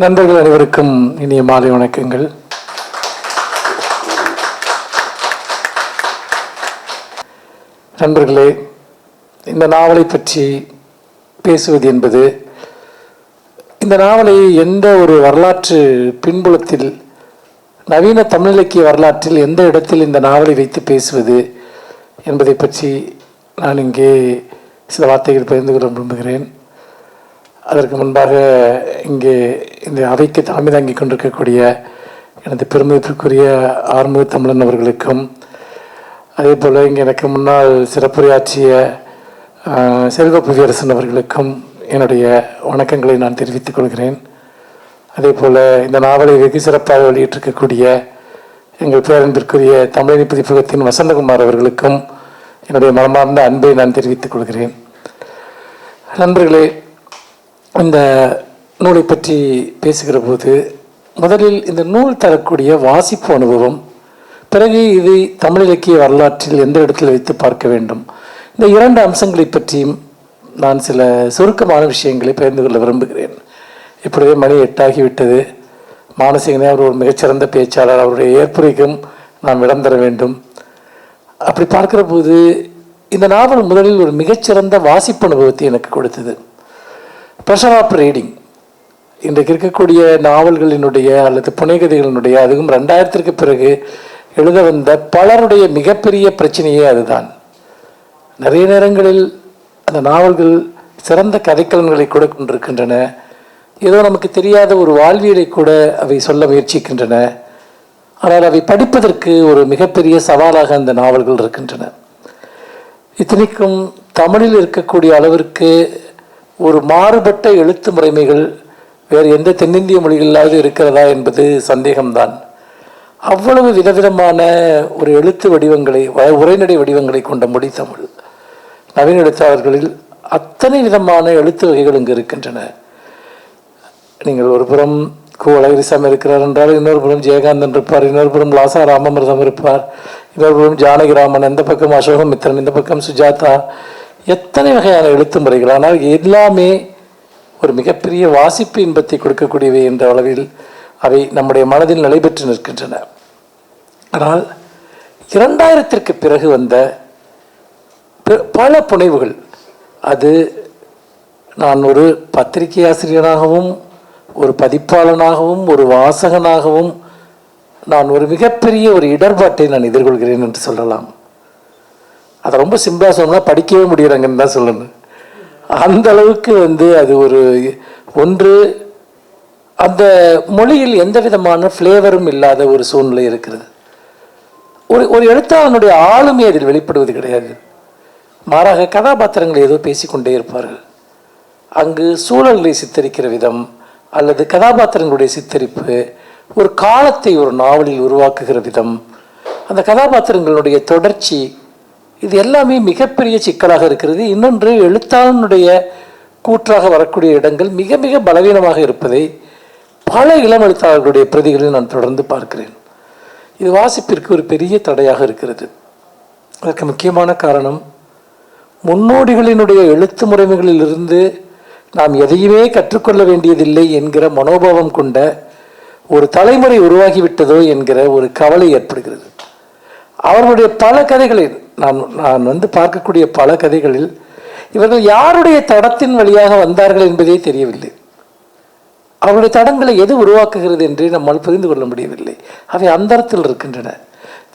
நண்பர்கள் அனைவருக்கும் இனிய மாலை வணக்கங்கள். நண்பர்களே இந்த நாவலை பற்றி பேசுவது என்பது இந்த நாவலை எந்த ஒரு வரலாற்று பின்புலத்தில் நவீன தமிழிலக்கிய வரலாற்றில் எந்த இடத்தில் இந்த நாவலை வைத்து பேசுவது என்பதை பற்றி நான் இங்கே சில வார்த்தைகள் பகிர்ந்து கொள்ள விரும்புகிறேன். அதற்கு முன்பாக இங்கே இந்த அவைக்கு தலைமை தாங்கிக் கொண்டிருக்கக்கூடிய எனது பெருமிதத்திற்குரிய ஆறுமுக தமிழன் அவர்களுக்கும் அதே போல் இங்கே எனக்கு முன்னால் சிறப்புரையாற்றிய செல்வ புவியரசன் அவர்களுக்கும் என்னுடைய வணக்கங்களை நான் தெரிவித்துக் கொள்கிறேன். அதே போல் இந்த நாவலை வெகு சிறப்பாக வெளியிட்டிருக்கக்கூடிய எங்கள் பேரன்பிற்குரிய தமிழனி பதிப்பகத்தின் வசந்தகுமார் அவர்களுக்கும் என்னுடைய மனமார்ந்த அன்பை நான் தெரிவித்துக் கொள்கிறேன். நண்பர்களே இந்த நூலை பற்றி பேசுகிற போது முதலில் இந்த நூல் தரக்கூடிய வாசிப்பு அனுபவம் பிறகு இதை தமிழ் இலக்கிய வரலாற்றில் எந்த இடத்தில் வைத்து பார்க்க வேண்டும் இந்த இரண்டு அம்சங்களை பற்றியும் நான் சில சுருக்கமான விஷயங்களை பகிர்ந்து கொள்ள விரும்புகிறேன். இப்பொழுதே மணி எட்டாகிவிட்டது. மானசீகனே அவர் ஒரு மிகச்சிறந்த பேச்சாளர். அவருடைய ஏற்புரைக்கும் நாம் இடம் தர வேண்டும். அப்படி பார்க்கிற போது இந்த நாவல் முதலில் ஒரு மிகச்சிறந்த வாசிப்பு அனுபவத்தை எனக்கு கொடுத்தது. ப்ரெஷர் ஆஃப் ரீடிங் இன்றைக்கு இருக்கக்கூடிய நாவல்களினுடைய அல்லது புனைகதைகளினுடைய அதுவும் ரெண்டாயிரத்திற்கு பிறகு எழுத வந்த பலருடைய மிகப்பெரிய பிரச்சனையே அதுதான். நிறைய நேரங்களில் அந்த நாவல்கள் சிறந்த கதைக்கலன்களை கூட கொண்டிருக்கின்றன. ஏதோ நமக்கு தெரியாத ஒரு வாழ்வியலை கூட அவை சொல்ல முயற்சிக்கின்றன. ஆனால் அவை படிப்பதற்கு ஒரு மிகப்பெரிய சவாலாக அந்த நாவல்கள் இருக்கின்றன. இத்தனைக்கும் தமிழில் இருக்கக்கூடிய அளவிற்கு ஒரு மாறுபட்ட எழுத்து முறைமைகள் வேறு எந்த தென்னிந்திய மொழிகளாவது இருக்கிறதா என்பது சந்தேகம்தான். அவ்வளவு விதவிதமான ஒரு எழுத்து வடிவங்களை உரைநடை வடிவங்களை கொண்ட மொழி தமிழ். நவீன எழுத்தாளர்களில் அத்தனை விதமான எழுத்து வகைகள் இங்கு இருக்கின்றன. நீங்கள் ஒரு புறம் கு. அழகிரிசாமி இருக்கிறார் என்றால் இன்னொரு புறம் ஜெயகாந்தன் இருப்பார் இன்னொரு புறம் லாசா ராமமிர்தம் இருப்பார் இன்னொரு புறம் ஜானகிராமன் இந்த பக்கம் அசோகமித்திரன் இந்த பக்கம் சுஜாதா எத்தனை வகையான எழுத்து முறைகள் ஆனால் எல்லாமே ஒரு மிகப்பெரிய வாசிப்பு இன்பத்தை கொடுக்கக்கூடியவை என்ற அளவில் அவை நம்முடைய மனதில் நிலை பெற்று நிற்கின்றன. ஆனால் இரண்டாயிரத்திற்கு பிறகு வந்த பல புனைவுகள். அது நான் ஒரு பத்திரிகை ஆசிரியராகவும் ஒரு பதிப்பாளனாகவும் ஒரு வாசகனாகவும் நான் ஒரு மிகப்பெரிய ஒரு இடர்பாட்டை நான் எதிர்கொள்கிறேன் என்று சொல்லலாம். அதை ரொம்ப சிம்பிளாக சொன்னால் படிக்கவே முடியறாங்கன்னு தான் சொல்லணும். அந்த அளவுக்கு வந்து அது ஒரு ஒன்று அந்த மொழியில் எந்த விதமான ஃப்ளேவரும் இல்லாத ஒரு சூழ்நிலை இருக்கிறது. ஒரு ஒரு எழுத்தாளனுடைய ஆளுமை அதில் வெளிப்படுவது கிடையாது. மாறாக கதாபாத்திரங்கள் ஏதோ பேசிக்கொண்டே இருப்பார்கள். அங்கு சூழல்களை சித்தரிக்கிற விதம் அல்லது கதாபாத்திரங்களுடைய சித்தரிப்பு ஒரு காலத்தை ஒரு நாவலில் உருவாக்குகிற விதம். அந்த கதாபாத்திரங்களுடைய தொடர்ச்சி இது எல்லாமே மிகப்பெரிய சிக்கலாக இருக்கிறது. இன்னொன்று எழுத்தாளனுடைய கூற்றாக வரக்கூடிய இடங்கள் மிக மிக பலவீனமாக இருப்பதை பல இளம் எழுத்தாளர்களுடைய பிரதிகளில் நான் தொடர்ந்து பார்க்கிறேன். இது வாசிப்பிற்கு ஒரு பெரிய தடையாக இருக்கிறது. அதற்கு முக்கியமான காரணம் முன்னோடிகளினுடைய எழுத்து முறைமைகளிலிருந்து நாம் எதையுமே கற்றுக்கொள்ள வேண்டியதில்லை என்கிற மனோபாவம் கொண்ட ஒரு தலைமுறை உருவாகிவிட்டதோ என்கிற ஒரு கவலை ஏற்படுகிறது. அவர்களுடைய பல கதைகளில் நான் நான் வந்து பார்க்கக்கூடிய பல கதைகளில் இவர்கள் யாருடைய தடத்தின் வழியாக வந்தார்கள் என்பதே தெரியவில்லை. அவருடைய தடங்களை எது உருவாக்குகிறது என்று நம்மால் புரிந்து கொள்ள முடியவில்லை. அவை அந்தரத்தில் இருக்கின்றன.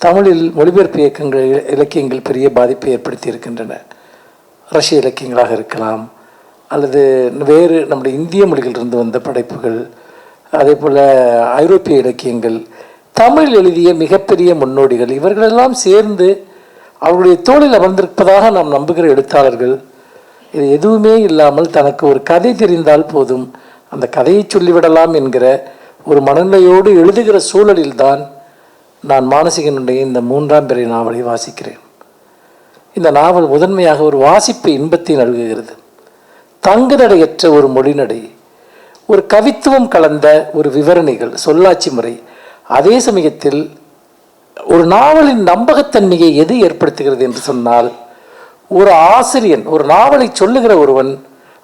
தமிழில் மொழிபெயர்ப்பு இயக்கங்கள் இலக்கியங்கள் பெரிய பாதிப்பை ஏற்படுத்தி இருக்கின்றன. ரஷ்ய இலக்கியங்களாக இருக்கலாம் அல்லது வேறு நம்முடைய இந்திய மொழிகளிலிருந்து வந்த படைப்புகள் அதே போல் ஐரோப்பிய இலக்கியங்கள் தமிழ் எழுதிய மிகப்பெரிய முன்னோடிகள். இவர்களெல்லாம் சேர்ந்து அவருடைய தோளில் அமர்ந்திருப்பதாக நாம் நம்புகிற எழுத்தாளர்கள். இது எதுவுமே இல்லாமல் தனக்கு ஒரு கதை தெரிந்தால் போதும். அந்த கதையை சொல்லிவிடலாம் என்கிற ஒரு மனநிலையோடு எழுதுகிற சூழலில்தான் நான் மானசிகனுடைய இந்த மூன்றாம் பிறை நாவலை வாசிக்கிறேன். இந்த நாவல் முதன்மையாக ஒரு வாசிப்பு இன்பத்தை நல்குகிறது தங்குதடையற்ற ஒரு மொழிநடை ஒரு கவித்துவம் கலந்த ஒரு விவரணைகள் சொல்லாட்சி முறை அதே சமயத்தில் ஒரு நாவலின் நம்பகத்தன்மையை எது ஏற்படுத்துகிறது என்று சொன்னால் ஒரு ஆசிரியன் ஒரு நாவலை சொல்லுகிற ஒருவன்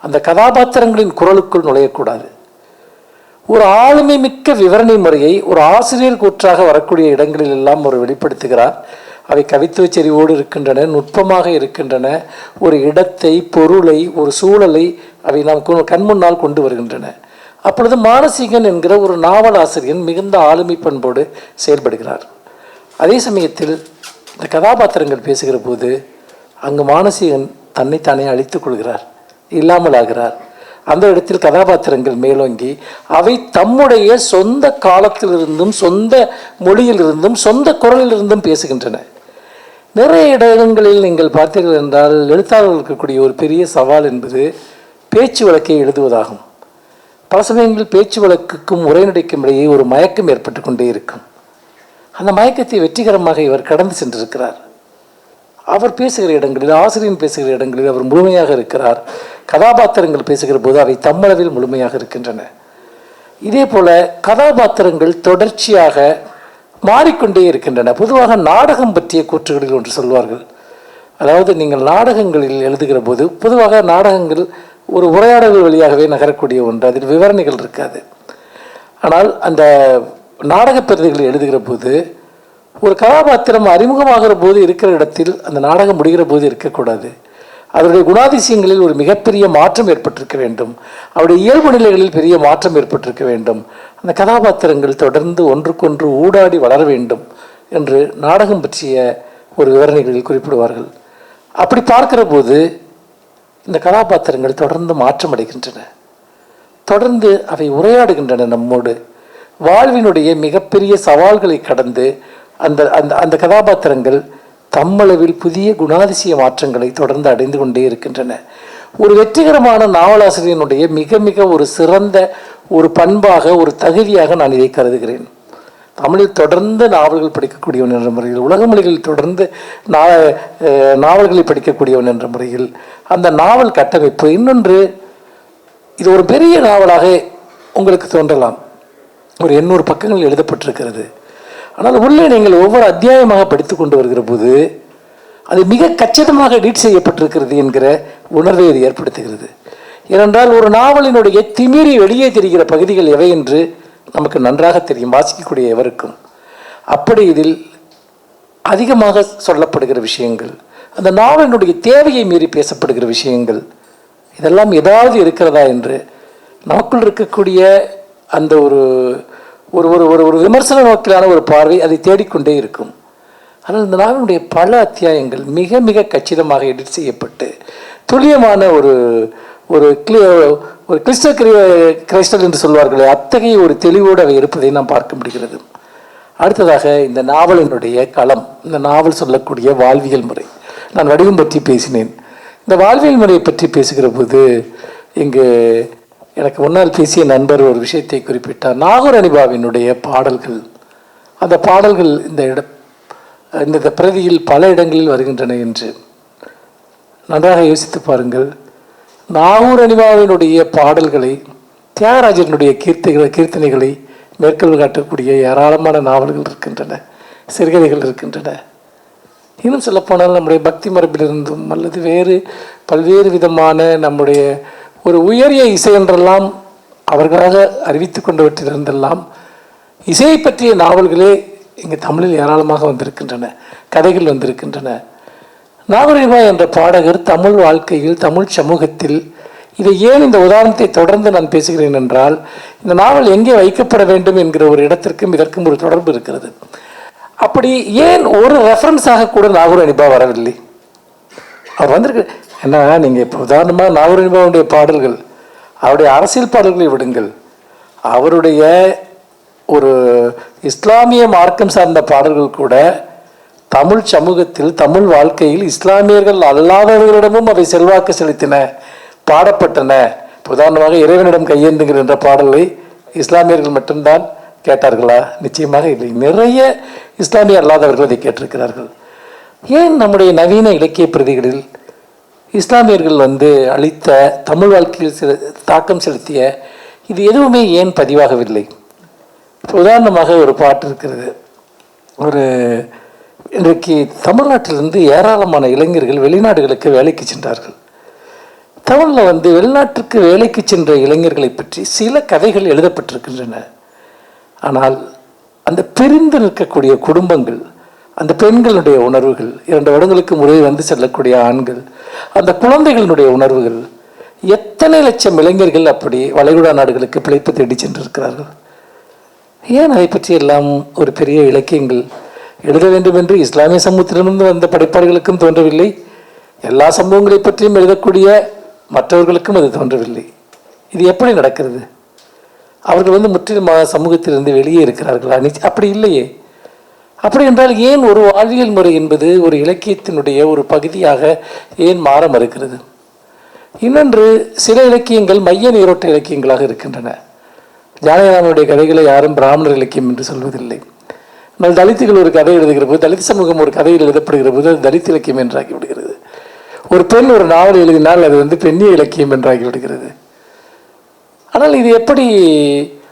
அந்த கதாபாத்திரங்களின் குரலுக்குள் நுழையக்கூடாது. ஒரு ஆளுமை மிக்க விவரணை முறையை ஒரு ஆசிரியர் கூற்றாக வரக்கூடிய இடங்களில் எல்லாம் ஒரு வெளிப்படுத்துகிறார். அவை கவித்துவ செறிவோடு இருக்கின்றன நுட்பமாக இருக்கின்றன. ஒரு இடத்தை பொருளை ஒரு சூழலை அவை நாம் கண் முன்னால் கொண்டு வருகின்றன. அப்பொழுது மானசீகன் என்கிற ஒரு நாவலாசிரியன் மிகுந்த ஆளுமை பண்போடு செயல்படுகிறார். அதே சமயத்தில் இந்த கதாபாத்திரங்கள் பேசுகிற போது அங்கு மானசீகன் தன்னைத்தானே அழித்துக் கொள்கிறார் இல்லாமல் ஆகிறார். அந்த இடத்தில் கதாபாத்திரங்கள் மேலோங்கி அவை தம்முடைய சொந்த காலத்திலிருந்தும் சொந்த மொழியிலிருந்தும் சொந்த குரலிலிருந்தும் பேசுகின்றன. நிறைய இடங்களில் நீங்கள் பார்த்தீர்கள் என்றால் எழுத்தாளர்களுக்கு இருக்கக்கூடிய ஒரு பெரிய சவால் என்பது பேச்சு வழக்கை எழுதுவதாகும். பல சமயங்களில் பேச்சு வழக்குக்கும் உரைநடைக்கும் இடையே ஒரு மயக்கம் ஏற்பட்டு கொண்டே இருக்கும். அந்த மயக்கத்தை வெற்றிகரமாக இவர் கடந்து சென்றிருக்கிறார். அவர் பேசுகிற இடங்களில் ஆசிரியன் பேசுகிற இடங்களில் அவர் முழுமையாக இருக்கிறார். கதாபாத்திரங்கள் பேசுகிற போது அவை தம்மளவில் முழுமையாக இருக்கின்றன. இதே போல கதாபாத்திரங்கள் தொடர்ச்சியாக மாறிக்கொண்டே இருக்கின்றன. பொதுவாக நாடகம் பற்றிய கூற்றுகளில் ஒன்று சொல்வார்கள். அதாவது நீங்கள் நாடகங்களில் எழுதுகிற போது பொதுவாக நாடகங்கள் ஒரு உரையாடல்கள் வழியாகவே நகரக்கூடிய ஒன்று. அதில் விவரணைகள் இருக்காது. ஆனால் அந்த நாடகப் பிரதிகளை எழுதுகிற போது ஒரு கதாபாத்திரம் அறிமுகமாகிற போது இருக்கிற இடத்தில் அந்த நாடகம் முடிகிற போது இருக்கக்கூடாது. அவருடைய குணாதிசயங்களில் ஒரு மிகப்பெரிய மாற்றம் ஏற்பட்டிருக்க வேண்டும். அவருடைய இயல்பு நிலைகளில் பெரிய மாற்றம் ஏற்பட்டிருக்க வேண்டும். அந்த கதாபாத்திரங்கள் தொடர்ந்து ஒன்றுக்கொன்று ஊடாடி வளர வேண்டும் என்று நாடகம் பற்றிய ஒரு விவரணைகளில் குறிப்பிடுவார்கள். அப்படி பார்க்கிற போது இந்த கதாபாத்திரங்கள் தொடர்ந்து மாற்றம் அடைகின்றன தொடர்ந்து அவை உரையாடுகின்றன நம்மோடு. வாழ்வினுடைய மிகப்பெரிய சவால்களை கடந்து அந்த அந்த அந்த கதாபாத்திரங்கள் தம்மளவில் புதிய குணாதிசய மாற்றங்களை தொடர்ந்து அடைந்து கொண்டே இருக்கின்றன. ஒரு வெற்றிகரமான நாவலாசிரியனுடைய மிக மிக ஒரு சிறந்த ஒரு பண்பாக ஒரு தகுதியாக நான் இதை கருதுகிறேன். தமிழில் தொடர்ந்து நாவல்கள் படிக்கக்கூடியவன் என்ற முறையில் உலக மொழிகளில் தொடர்ந்து நா நாவல்களை படிக்கக்கூடியவன் என்ற முறையில் அந்த நாவல் கட்டமைப்பு இன்னொன்று இது ஒரு பெரிய நாவலாக உங்களுக்கு தோன்றலாம். ஒரு எண்ணூறு பக்கங்கள் எழுதப்பட்டிருக்கிறது. ஆனால் உள்ளே நீங்கள் ஒவ்வொரு அத்தியாயமாக படித்து கொண்டு வருகிற போது அது மிக கச்சிதமாக எடிட் செய்யப்பட்டிருக்கிறது என்கிற உணர்வை இது ஏற்படுத்துகிறது. ஏனென்றால் ஒரு நாவலினுடைய திமிரி வெளியே தெரிகிற பகுதிகள் எவை என்று நமக்கு நன்றாக தெரியும் வாசிக்கக்கூடிய எவருக்கும். அப்படி இதில் அதிகமாக சொல்லப்படுகிற விஷயங்கள் அந்த நாவலினுடைய தேவையை மீறி பேசப்படுகிற விஷயங்கள் இதெல்லாம் ஏதாவது இருக்கிறதா என்று நமக்குள் இருக்கக்கூடிய அந்த ஒரு ஒரு ஒரு ஒரு ஒரு விமர்சன நோக்கிலான ஒரு பார்வை அதை தேடிக்கொண்டே இருக்கும். ஆனால் இந்த நாவலுடைய பல அத்தியாயங்கள் மிக மிக கச்சிதமாக எடிட் செய்யப்பட்டு துல்லியமான ஒரு ஒரு கிளியர் ஒரு கிறிஸ்டல் கிரைஸ்டல் என்று சொல்வார்களே அத்தகைய ஒரு தெளிவோடு அவை இருப்பதை நாம் பார்க்க முடிகிறது. அடுத்ததாக இந்த நாவலினுடைய களம் இந்த நாவல் சொல்லக்கூடிய வாழ்வியல் முறை. நான் வடிவம் பற்றி பேசினேன். இந்த வாழ்வியல் முறையை பற்றி பேசுகிற போது இங்கு எனக்கு முன்னால் பேசிய நண்பர் ஒரு விஷயத்தை குறிப்பிட்டார். நாகூர் அனிபாவினுடைய பாடல்கள் அந்த பாடல்கள் இந்த இட இந்த இந்த பிரதியில் பல இடங்களில் வருகின்றன என்று. நன்றாக யோசித்து பாருங்கள். நாகூர் அனிமாவினுடைய பாடல்களை தியாகராஜனுடைய கீர்த்திகளை கீர்த்தனைகளை மேற்கொள் காட்டக்கூடிய ஏராளமான நாவல்கள் இருக்கின்றன சிறுகதைகள் இருக்கின்றன. இன்னும் சொல்லப்போனால் நம்முடைய பக்தி மரபிலிருந்தும் அல்லது வேறு பல்வேறு விதமான நம்முடைய ஒரு உயரிய இசை என்றெல்லாம் அவர்களாக அறிவித்து கொண்டவற்றிலிருந்தெல்லாம் இசையை பற்றிய நாவல்களே இங்கே தமிழில் ஏராளமாக வந்திருக்கின்றன கதைகள் வந்திருக்கின்றன. நாகரிகா என்ற பாடகர் தமிழ் வாழ்க்கையில் தமிழ் சமூகத்தில் இதை ஏன் இந்த உதாரணத்தை தொடர்ந்து நான் பேசுகிறேன் என்றால் இந்த நாவல் எங்கே வைக்கப்பட வேண்டும் என்கிற ஒரு இடத்திற்கும் இதற்கும் ஒரு தொடர்பு இருக்கிறது. அப்படி ஏன் ஒரு ரெஃபரன்ஸாக கூட நாகூர் அனிபா வரவில்லை? அவர் வந்திருக்கு. என்ன நீங்கள் இப்போ உதாரணமாக நாகூர் அனிபாவுடைய பாடல்கள் அவருடைய அரசியல் பாடல்களை விடுங்கள். அவருடைய ஒரு இஸ்லாமிய மார்க்கம் சார்ந்த பாடல்கள் கூட தமிழ் சமூகத்தில் தமிழ் வாழ்க்கையில் இஸ்லாமியர்கள் அல்லாதவர்களிடமும் அவை செல்வாக்கு செலுத்தின பாடப்பட்டன. உதாரணமாக இறைவனிடம் கையேந்துங்கள் என்ற பாடலை இஸ்லாமியர்கள் மட்டும்தான் கேட்டார்களா? நிச்சயமாக இல்லை. நிறைய இஸ்லாமிய அல்லாதவர்கள் அதை கேட்டிருக்கிறார்கள். ஏன் நம்முடைய நவீன இலக்கிய பிரதிகளில் இஸ்லாமியர்கள் வந்து அளித்த தமிழ் வாழ்க்கையில் சில தாக்கம் செலுத்திய இது எதுவுமே ஏன் பதிவாகவில்லை? உதாரணமாக ஒரு பாட்டு இருக்கிறது. ஒரு இன்றைக்கு தமிழ்நாட்டிலிருந்து ஏராளமான இளைஞர்கள் வெளிநாடுகளுக்கு வேலைக்கு சென்றார்கள். தமிழில் வந்து வெளிநாட்டிற்கு வேலைக்கு சென்ற இளைஞர்களை பற்றி சில கதைகள் எழுதப்பட்டிருக்கின்றன. ஆனால் அந்த பிரிந்து நிற்கக்கூடிய குடும்பங்கள் அந்த பெண்களுடைய உணர்வுகள் இரண்டு வருடங்களுக்கு முறை வந்து செல்லக்கூடிய ஆண்கள் அந்த குழந்தைகளினுடைய உணர்வுகள் எத்தனை லட்சம் இளைஞர்கள் அப்படி வளைகுடா நாடுகளுக்கு பிழைப்பு தேடி சென்றிருக்கிறார்கள்? ஏன் அதை பற்றி எல்லாம் ஒரு பெரிய இலக்கியங்கள் எழுத வேண்டும் என்று இஸ்லாமிய சமூகத்திலிருந்து வந்த படைப்பாளிகளுக்கும் தோன்றவில்லை. எல்லா சம்பவங்களை பற்றியும் எழுதக்கூடிய மற்றவர்களுக்கும் அது தோன்றவில்லை. இது எப்படி நடக்கிறது? அவர்கள் வந்து முற்றிலுமாக சமூகத்திலிருந்து வெளியே இருக்கிறார்களா? அப்படி இல்லையே. அப்படி என்றால் ஏன் ஒரு வாழ்வியல் முறை என்பது ஒரு இலக்கியத்தினுடைய ஒரு பகுதியாக ஏன் மாற மறுக்கிறது? இன்னொன்று சில இலக்கியங்கள் மைய நீரோட்ட இலக்கியங்களாக இருக்கின்றன. ஜானகிராமனுடைய கதைகளை யாரும் பிராமணர் இலக்கியம் என்று சொல்வதில்லை. ஆனால் தலித்துகள் ஒரு கதை எழுதுகிற போது தலித் சமூகம் ஒரு கதையில் எழுதப்படுகிற போது அது தலித் இலக்கியம் என்றாகி விடுகிறது. ஒரு பெண் ஒரு நாவல் எழுதினால் அது வந்து பெண்ணிய இலக்கியம் என்றாகி விடுகிறது. ஆனால் இது எப்படி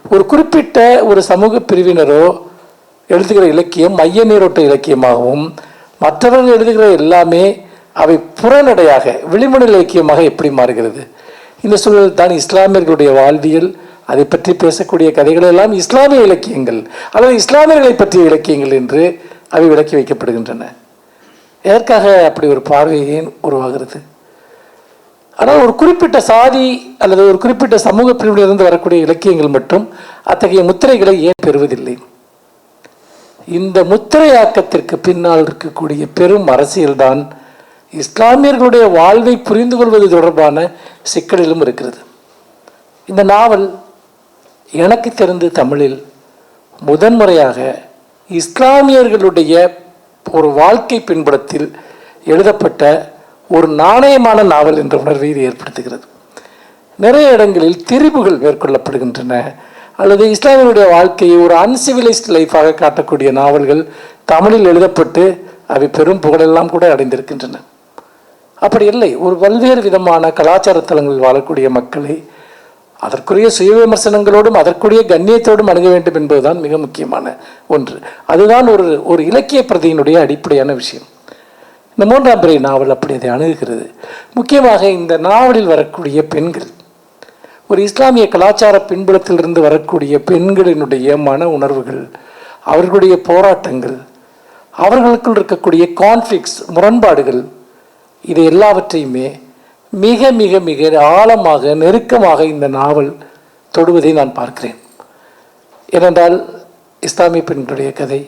ஒரு குறிப்பிட்ட ஒரு சமூக பிரிவினரோ எழுதுகிற இலக்கியம் மைய நீரோட்ட இலக்கியமாகவும் மற்றவர்கள் எழுதுகிற எல்லாமே அவை புறநடையாக விளிம்பு இலக்கியமாக எப்படி மாறுகிறது? இந்த சூழல் தான் இஸ்லாமியர்களுடைய வாழ்வியல் அதை பற்றி பேசக்கூடிய கதைகள் எல்லாம் இஸ்லாமிய இலக்கியங்கள் அல்லது இஸ்லாமியர்களை பற்றிய இலக்கியங்கள் என்று அவை விளக்கி வைக்கப்படுகின்றன. எதற்காக அப்படி ஒரு பார்வை உருவாகிறது? ஆனால் ஒரு குறிப்பிட்ட சாதி அல்லது ஒரு குறிப்பிட்ட சமூக பிரிவிலிருந்து வரக்கூடிய இலக்கியங்கள் மட்டும் அத்தகைய முத்திரைகளை ஏன் பெறுவதில்லை? இந்த முத்திரையாக்கத்திற்கு பின்னால் இருக்கக்கூடிய பெரும் அரசியல்தான் இஸ்லாமியர்களுடைய வாழ்வை புரிந்து கொள்வது தொடர்பான சிக்கலிலும் இருக்கிறது. இந்த நாவல் எனக்கு தெரிந்து தமிழில் முதன்முறையாக இஸ்லாமியர்களுடைய ஒரு வாழ்க்கை பின்புலத்தில் எழுதப்பட்ட ஒரு நாணயமான நாவல் என்ற உணர்வை இது ஏற்படுத்துகிறது. நிறைய இடங்களில் திரிபுகள் மேற்கொள்ளப்படுகின்றன. அல்லது இஸ்லாமியருடைய வாழ்க்கையை ஒரு அன்சிவிலைஸ்ட் லைஃபாக காட்டக்கூடிய நாவல்கள் தமிழில் எழுதப்பட்டு அவை பெரும் புகழெல்லாம் கூட அடைந்திருக்கின்றன. அப்படி இல்லை. ஒரு பல்வேறு விதமான கலாச்சார தலங்களில் வாழக்கூடிய மக்களை அதற்குரிய சுய விமர்சனங்களோடும் அதற்குரிய கண்ணியத்தோடும் அணுக வேண்டும் என்பதுதான் மிக முக்கியமான ஒன்று. அதுதான் ஒரு ஒரு இலக்கிய பிரதியினுடைய அடிப்படையான விஷயம். இந்த மூன்றாம் பிறை நாவல் அப்படி அதை அணுகுகிறது. முக்கியமாக இந்த நாவலில் வரக்கூடிய பெண்கள் ஒரு இஸ்லாமிய கலாச்சார பின்புலத்திலிருந்து வரக்கூடிய பெண்களினுடைய மன உணர்வுகள் அவர்களுடைய போராட்டங்கள் அவர்களுக்குள் இருக்கக்கூடிய கான்ஃப்ளிக்ஸ் முரண்பாடுகள் இது எல்லாவற்றையுமே மிக மிக மிக ஆழமாக நெருக்கமாக இந்த நாவல் தொடுவதை நான் பார்க்கிறேன். ஏனென்றால் இஸ்லாமிய பெண்களுடைய கதை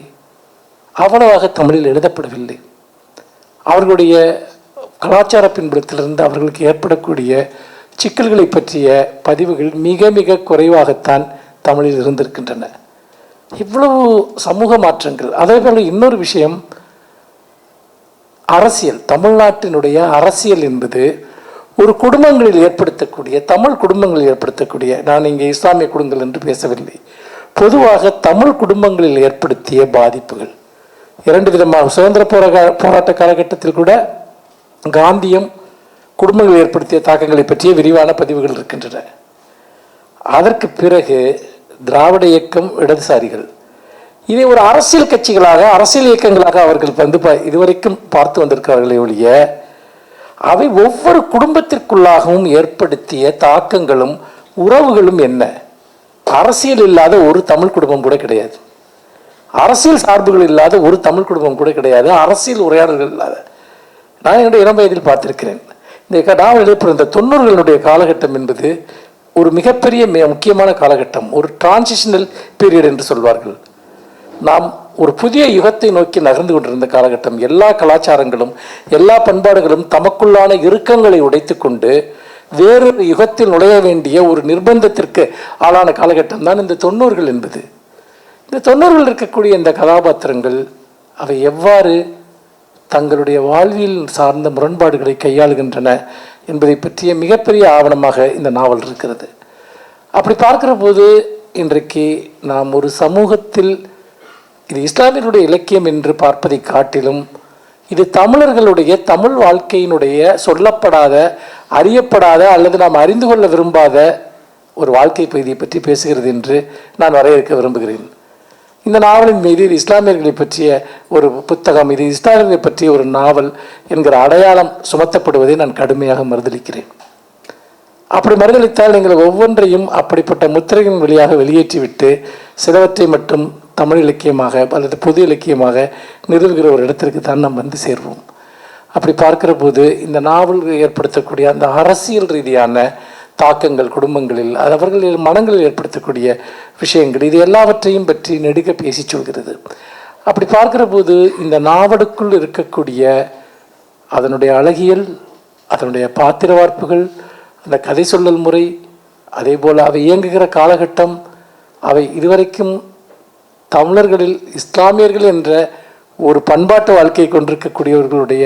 அவ்வளவாக தமிழில் எழுதப்படவில்லை. அவர்களுடைய கலாச்சார பின்புலத்திலிருந்து அவர்களுக்கு ஏற்படக்கூடிய சிக்கல்களை பற்றிய பதிவுகள் மிக மிக குறைவாகத்தான் தமிழில் இருந்திருக்கின்றன. இவ்வளவு சமூக மாற்றங்கள் அதே போல இன்னொரு விஷயம் அரசியல் தமிழ்நாட்டினுடைய அரசியல் என்பது ஒரு குடும்பங்களில் ஏற்படுத்தக்கூடிய தமிழ் குடும்பங்களில் ஏற்படுத்தக்கூடிய நான் இங்கே இஸ்லாமிய குடும்பங்கள் என்று பேசவில்லை. பொதுவாக தமிழ் குடும்பங்களில் ஏற்படுத்திய பாதிப்புகள். இரண்டு விதமாக சுதந்திர போராட்ட போராட்ட காலகட்டத்தில் கூட காந்தியம் குடும்பங்கள் ஏற்படுத்திய தாக்கங்களை பற்றிய விரிவான பதிவுகள் இருக்கின்றன. அதற்கு பிறகு திராவிட இயக்கம் இடதுசாரிகள். இதை ஒரு அரசியல் கட்சிகளாக அரசியல் இயக்கங்களாக அவர்கள் வந்து இதுவரைக்கும் பார்த்து வந்திருக்கிறார்களே ஒழிய அவை ஒவ்வொரு குடும்பத்திற்குள்ளாகவும் ஏற்படுத்திய தாக்கங்களும் உறவுகளும் என்ன? அரசியல் இல்லாத ஒரு தமிழ் குடும்பம் கூட கிடையாது. அரசியல் சார்புகள் இல்லாத ஒரு தமிழ் குடும்பம் கூட கிடையாது. அரசியல் உரையாடல்கள் இல்லாத. நான் என்னுடைய இளம் வயதில் பார்த்திருக்கிறேன். இந்த க- நாவல் இந்த தொண்ணூறுகளுடைய காலகட்டம் என்பது ஒரு மிகப்பெரிய மிக முக்கியமான காலகட்டம். ஒரு டிரான்சிஷனல் பீரியட் என்று சொல்வார்கள். நாம் ஒரு புதிய யுகத்தை நோக்கி நகர்ந்து கொண்டிருந்த காலகட்டம் எல்லா கலாச்சாரங்களும் எல்லா பண்பாடுகளும் தமக்குள்ளான இறுக்கங்களை உடைத்துக்கொண்டு வேறொரு யுகத்தில் நுழைய வேண்டிய ஒரு நிர்பந்தத்திற்கு ஆளான காலகட்டம் தான் இந்த தொண்ணூறுகள் என்பது. இந்த தொண்ணூறுகள் இருக்கக்கூடிய இந்த கதாபாத்திரங்கள் அவை எவ்வாறு தங்களுடைய வாழ்வியல் சார்ந்த முரண்பாடுகளை கையாளுகின்றன என்பதை பற்றிய மிகப்பெரிய ஆவணமாக இந்த நாவல் இருக்கிறது. அப்படி பார்க்கிற போது இன்றைக்கு நாம் ஒரு சமூகத்தில் இது இஸ்லாமியருடைய இலக்கியம் என்று பார்ப்பதை காட்டிலும் இது தமிழர்களுடைய தமிழ் வாழ்க்கையினுடைய சொல்லப்படாத அறியப்படாத அல்லது நாம் அறிந்து கொள்ள விரும்பாத ஒரு வாழ்க்கை பகுதியை பற்றி பேசுகிறது என்று நான் வரையறுக்க விரும்புகிறேன். இந்த நாவலின் மீது இது இஸ்லாமியர்களை பற்றிய ஒரு புத்தகம் இது இஸ்லாமியர்களை பற்றிய ஒரு நாவல் என்கிற அடையாளம் சுமத்தப்படுவதை நான் கடுமையாக மறுதளிக்கிறேன். அப்படி மறுதளித்தால் நீங்கள் ஒவ்வொன்றையும் அப்படிப்பட்ட முத்திரையின் வழியாக வெளியேற்றிவிட்டு சிலவற்றை மட்டும் தமிழ் இலக்கியமாக அல்லது பொது இலக்கியமாக நிறுவுகிற ஒரு இடத்திற்கு தான் நாம் வந்து சேர்வோம். அப்படி பார்க்கிற போது இந்த நாவல் ஏற்படுத்தக்கூடிய அந்த அரசியல் ரீதியான தாக்கங்கள் குடும்பங்களில் அது அவர்களில் மனங்களில் ஏற்படுத்தக்கூடிய விஷயங்கள் இது எல்லாவற்றையும் பற்றி நெடுக பேசி சொல்கிறது. அப்படி பார்க்கிற போது இந்த நாவலுக்குள் இருக்கக்கூடிய அதனுடைய அழகியல் அதனுடைய பாத்திர வார்ப்புகள் அந்த கதை சொல்லல் முறை அதே போல் அவை இயங்குகிற காலகட்டம் அவை இதுவரைக்கும் தமிழர்களில் இஸ்லாமியர்கள் என்ற ஒரு பண்பாட்டு வாழ்க்கையை கொண்டிருக்கக்கூடியவர்களுடைய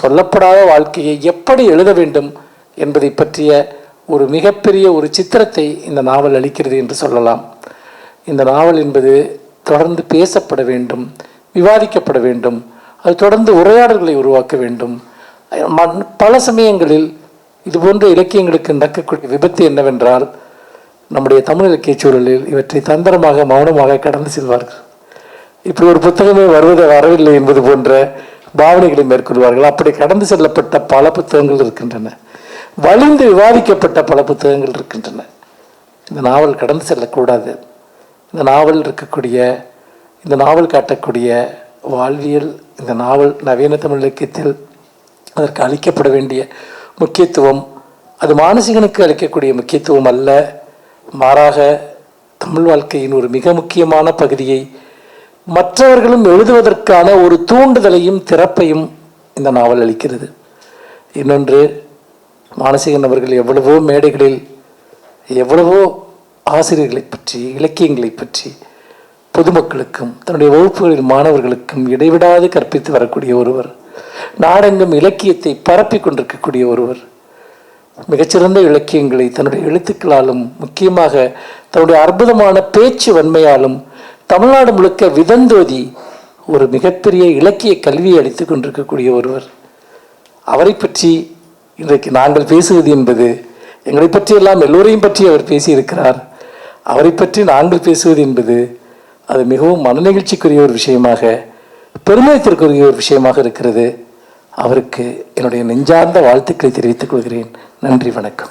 சொல்லப்படாத வாழ்க்கையை எப்படி எழுத வேண்டும் என்பதை பற்றிய ஒரு மிகப்பெரிய ஒரு சித்திரத்தை இந்த நாவல் அளிக்கிறது என்று சொல்லலாம். இந்த நாவல் என்பது தொடர்ந்து பேசப்பட வேண்டும் விவாதிக்கப்பட வேண்டும் அது தொடர்ந்து உரையாடல்களை உருவாக்க வேண்டும். பல சமயங்களில் இது போன்ற இலக்கியங்களுக்கு நடக்கக்கூடிய விபத்து என்னவென்றால் நம்முடைய தமிழ் இலக்கிய சூழலில் இவற்றை தந்திரமாக மௌனமாக கடந்து செல்வார்கள். இப்படி ஒரு புத்தகமே வருவது வரவில்லை என்பது போன்ற பாவனைகளை மேற்கொள்வார்கள். அப்படி கடந்து செல்லப்பட்ட பல புத்தகங்கள் இருக்கின்றன. வலிந்து விவாதிக்கப்பட்ட பல புத்தகங்கள் இருக்கின்றன. இந்த நாவல் கடந்து செல்லக்கூடாது. இந்த நாவல் இருக்கக்கூடிய இந்த நாவல் காட்டக்கூடிய வாழ்வியல் இந்த நாவல் நவீன தமிழ் இலக்கியத்தில் அதற்கு அளிக்கப்பட வேண்டிய முக்கியத்துவம் அது மானசீகனுக்கு அளிக்கக்கூடிய முக்கியத்துவம் அல்ல. மாறாக தமிழ் வாழ்க்கையின் ஒரு மிக முக்கியமான பகுதியை மற்றவர்களும் எழுதுவதற்கான ஒரு தூண்டுதலையும் திறப்பையும் இந்த நாவல் அளிக்கிறது. இன்னொன்று மானசீகன் அவர்கள் எவ்வளவோ மேடைகளில் எவ்வளவோ ஆசிரியர்களை பற்றி இலக்கியங்களை பற்றி பொதுமக்களுக்கும் தன்னுடைய வகுப்புகளில் மாணவர்களுக்கும் இடைவிடாது கற்பித்து வரக்கூடிய ஒருவர் நாடெங்கும் இலக்கியத்தை பரப்பிக் கொண்டிருக்கக்கூடிய ஒருவர் மிகச்சிறந்த இலக்கியங்களை தன்னுடைய எழுத்துக்களாலும் முக்கியமாக தன்னுடைய அற்புதமான பேச்சு வன்மையாலும் தமிழ்நாடு முழுக்க விதந்தோதி ஒரு மிகப்பெரிய இலக்கிய கல்வியை அளித்து கொண்டிருக்கக்கூடிய ஒருவர். அவரை பற்றி இன்றைக்கு நாங்கள் பேசுவது என்பது எங்களை பற்றியெல்லாம் எல்லோரையும் பற்றி அவர் பேசியிருக்கிறார். அவரை பற்றி நாங்கள் பேசுவது என்பது அது மிகவும் மனநிகழ்ச்சிக்குரிய ஒரு விஷயமாக பெருமிதத்திற்குரிய ஒரு விஷயமாக இருக்கிறது. அவருக்கு என்னுடைய நெஞ்சார்ந்த வாழ்த்துக்களை தெரிவித்துக் கொள்கிறேன். நன்றி வணக்கம்.